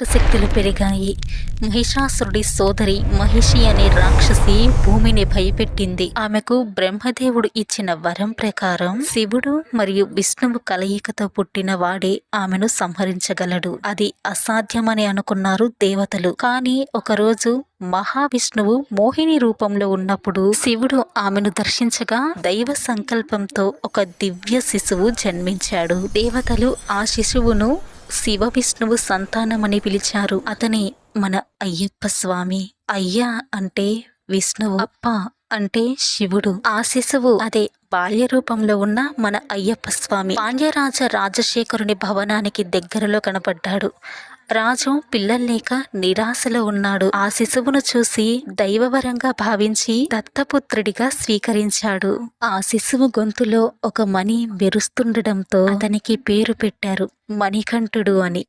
దుష్టశక్తులు పెరిగాయి. మహిషాసురుడి సోదరి మహిషి అనే రాక్షసి భూమిని భయపెట్టింది. ఆమెకు బ్రహ్మదేవుడు ఇచ్చిన వరం ప్రకారం శివుడు మరియు విష్ణువు కలయికతో పుట్టిన వాడే ఆమెను సంహరించగలడు. అది అసాధ్యమని అనుకున్నారు దేవతలు. కానీ ఒకరోజు మహావిష్ణువు మోహిని రూపంలో ఉన్నప్పుడు శివుడు ఆమెను దర్శించగా దైవ సంకల్పంతో ఒక దివ్య శిశువు జన్మించాడు. దేవతలు ఆ శిశువును శివ విష్ణువు సంతానమని పిలిచారు. అతని మన అయ్యప్ప స్వామి అయ్య అంటే విష్ణువు అప్ప అంటే శివుడు. ఆ శిశువు అదే బాల్య రూపంలో ఉన్న మన అయ్యప్ప స్వామి. పాండ్యరాజ రాజశేఖరుని భవనానికి దగ్గరలో కనపడ్డాడు. రాజు పిల్లలు లేక నిరాశలో ఉన్నాడు. ఆ శిశువును చూసి దైవవరంగా భావించి దత్తపుత్రుడిగా స్వీకరించాడు. ఆ శిశువు గొంతులో ఒక మణి మెరుస్తుండటంతో అతనికి పేరు పెట్టారు మణికంఠుడు అని.